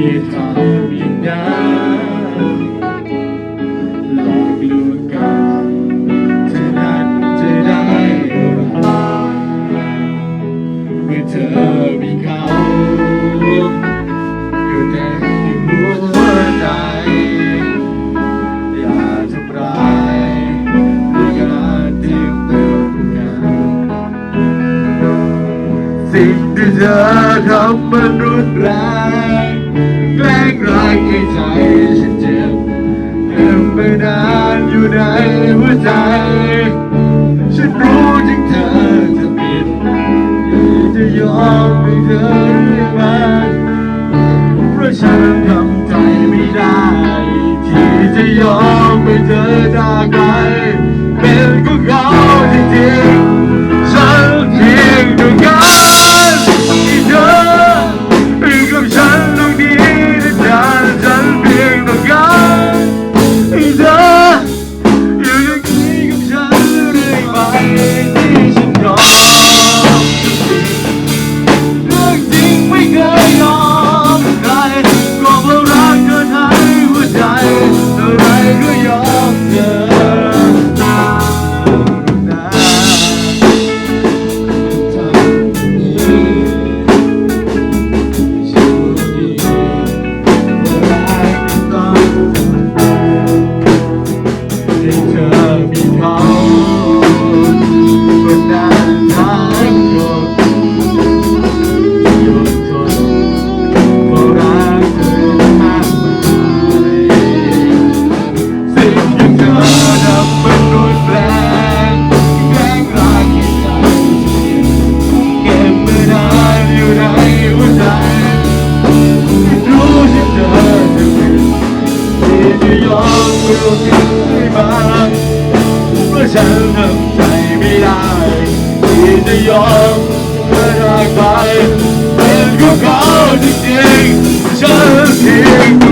บียดตามวิญญลอกลวกันเธอนั้จะได้อะไรเธอเธอมีเขาอยู่แต่ที่หัวใจ อยาทำร้ายด้วยการที่เติมกันสิ่งที่เธอทำมันรุนแรง แกล้งรักให้ใจฉันเจ็บเก็บไปนานอยู่ในหัวใจ ฉันรู้ถึงเธอจะผิดที่จะยอมให้เธอเรื่อยมาเพราะฉันทำใจไม่ได้ ที่จะยอมให้เธอจากไป มเรื่องที่มาเพราะฉันทำใจไม่ได้ที่จะยอมเพื่อรักไปเป็นของเขาจริงๆฉันเพียง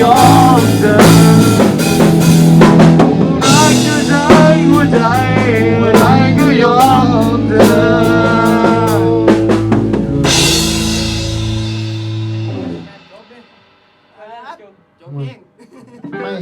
your